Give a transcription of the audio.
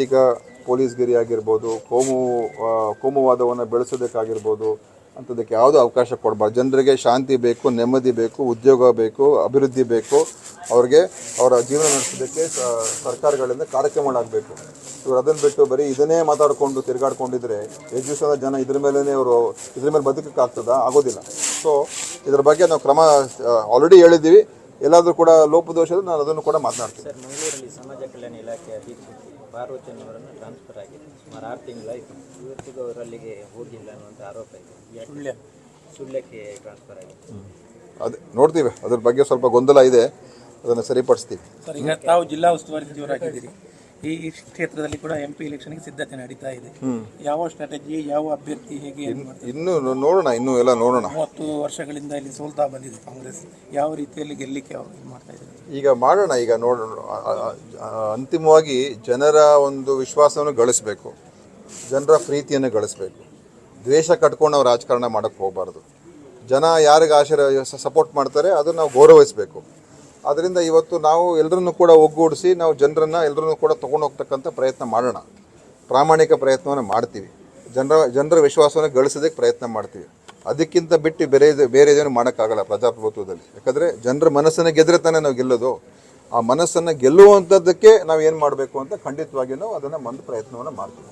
ಅನೈತಿಕ ಪೊಲೀಸ್ಗಿರಿ ಆಗಿರ್ಬೋದು ಕೋಮು ಕೋಮುವಾದವನ್ನು ಬೆಳೆಸೋದಕ್ಕಾಗಿರ್ಬೋದು, ಅಂಥದಕ್ಕೆ ಯಾವುದೂ ಅವಕಾಶ ಕೊಡಬಾರ್ದು. ಜನರಿಗೆ ಶಾಂತಿ ಬೇಕು, ನೆಮ್ಮದಿ ಬೇಕು, ಉದ್ಯೋಗ ಬೇಕು, ಅಭಿವೃದ್ಧಿ ಬೇಕು. ಅವ್ರಿಗೆ ಅವರ ಜೀವನ ನಡೆಸೋದಕ್ಕೆ ಸರ್ಕಾರಗಳಿಂದ ಕಾರ್ಯಕ್ರಮಗಳಾಗಬೇಕು ಇವರು ಅದನ್ನು ಬಿಟ್ಟು ಬರೀ ಇದನ್ನೇ ಮಾತಾಡಿಕೊಂಡು ತಿರುಗಾಡ್ಕೊಂಡಿದ್ರೆ ದಿವಸದ ಜನ ಇದ್ರ ಮೇಲೇ ಅವರು ಇದ್ರ ಮೇಲೆ ಬದುಕಕ್ಕಾಗ್ತದಾ? ಆಗೋದಿಲ್ಲ. ಸೊ ಇದ್ರ ಬಗ್ಗೆ ನಾವು ಕ್ರಮ ಆಲ್ರೆಡಿ ಹೇಳಿದ್ದೀವಿ. ಎಲ್ಲಾದರೂ ಕೂಡ ಲೋಪದೋಷ ನಾನು ಅದನ್ನು ಕೂಡ ಮಾತನಾಡ್ತೀನಿ. ಪಾರ್ವಚನ್ ಅವರನ್ನು ಟ್ರಾನ್ಸ್ಫರ್ ಆಗಿದೆ. ಸುಮಾರು ಆರು ತಿಂಗಳಾಯಿತು. ಇವತ್ತಿಗೂ ಅವರಲ್ಲಿಗೆ ಅಲ್ಲಿಗೆ ಹೋಗಿಲ್ಲ ಅನ್ನುವಂಥ ಆರೋಪ ಇದೆ. ಯಾಕೆ? ಸುಳ್ಯಕ್ಕೆ ಟ್ರಾನ್ಸ್ಫರ್ ಆಗಿದೆ. ಅದೇ ನೋಡ್ತೀವಿ. ಅದ್ರ ಬಗ್ಗೆ ಸ್ವಲ್ಪ ಗೊಂದಲ ಇದೆ. ಅದನ್ನು ಸರಿಪಡಿಸ್ತೀವಿ. ಸರ್ ಈಗ ತಾವು ಜಿಲ್ಲಾ ಉಸ್ತುವಾರಿ ಸಚಿವರಾಗಿದ್ದೀರಿ. ಈ ಕ್ಷೇತ್ರದಲ್ಲಿ ಕೂಡ ಎಂ ಪಿ ಎಲೆಕ್ಷನ್ಗೆ ಸಿದ್ಧತೆ ನಡೀತಾ ಇದೆ. ಯಾವ ಸ್ಟ್ರಾಟಜಿ ಯಾವ ಅಭ್ಯರ್ಥಿ ಹೇಗೆ ಏನ್ ಮಾಡ್ತಾರೆ? ಇನ್ನೂ ನೋಡೋಣ ಇನ್ನು ಎಲ್ಲ ನೋಡೋಣ. ಮೂವತ್ತು ವರ್ಷಗಳಿಂದ ಇಲ್ಲಿ ಸೋಲ್ತಾ ಬಂದಿದೆ ಕಾಂಗ್ರೆಸ್. ಯಾವ ರೀತಿಯಲ್ಲಿ ಗೆಲ್ಲಿಕ್ಕೆ ಅವರು ಇದು ಮಾಡ್ತಾ ಇದ್ದಾರೆ? ಈಗ ಮಾಡೋಣ ಈಗ ನೋಡೋಣ. ಅಂತಿಮವಾಗಿ ಜನರ ಒಂದು ವಿಶ್ವಾಸವನ್ನು ಗಳಿಸಬೇಕು. ಜನರ ಪ್ರೀತಿಯನ್ನು ಗಳಿಸಬೇಕು. ದ್ವೇಷ ಕಟ್ಕೊಂಡು ನಾವು ರಾಜಕಾರಣ ಮಾಡೋಕ್ಕೆ ಹೋಗಬಾರ್ದು. ಜನ ಯಾರಿಗೆ ಆಶೀರ್ವ ಸಪೋರ್ಟ್ ಮಾಡ್ತಾರೆ ಅದನ್ನು ನಾವು ಗೌರವಿಸಬೇಕು. ಅದರಿಂದ ಇವತ್ತು ನಾವು ಎಲ್ಲರನ್ನೂ ಕೂಡ ಒಗ್ಗೂಡಿಸಿ ನಾವು ಜನರನ್ನು ಎಲ್ಲರನ್ನೂ ಕೂಡ ತೊಗೊಂಡು ಹೋಗ್ತಕ್ಕಂಥ ಪ್ರಯತ್ನ ಮಾಡೋಣ. ಪ್ರಾಮಾಣಿಕ ಪ್ರಯತ್ನವನ್ನು ಮಾಡ್ತೀವಿ. ಜನರ ಜನರ ವಿಶ್ವಾಸವನ್ನು ಗಳಿಸೋದಕ್ಕೆ ಪ್ರಯತ್ನ ಮಾಡ್ತೀವಿ. ಅದಕ್ಕಿಂತ ಬಿಟ್ಟು ಬೇರೆ ಬೇರೆ ಏನು ಮಾಡೋಕ್ಕಾಗಲ್ಲ ಪ್ರಜಾಪ್ರಭುತ್ವದಲ್ಲಿ. ಯಾಕಂದರೆ ಜನರ ಮನಸ್ಸನ್ನು ಗೆದ್ದರೆ ತಾನೇ ನಾವು ಗೆಲ್ಲೋದು. ಆ ಮನಸ್ಸನ್ನು ಗೆಲ್ಲುವಂಥದ್ದಕ್ಕೆ ನಾವು ಏನು ಮಾಡಬೇಕು ಅಂತ ಖಂಡಿತವಾಗಿಯೂ ಅದನ್ನು ಒಂದು ಪ್ರಯತ್ನವನ್ನು ಮಾಡ್ತೀವಿ.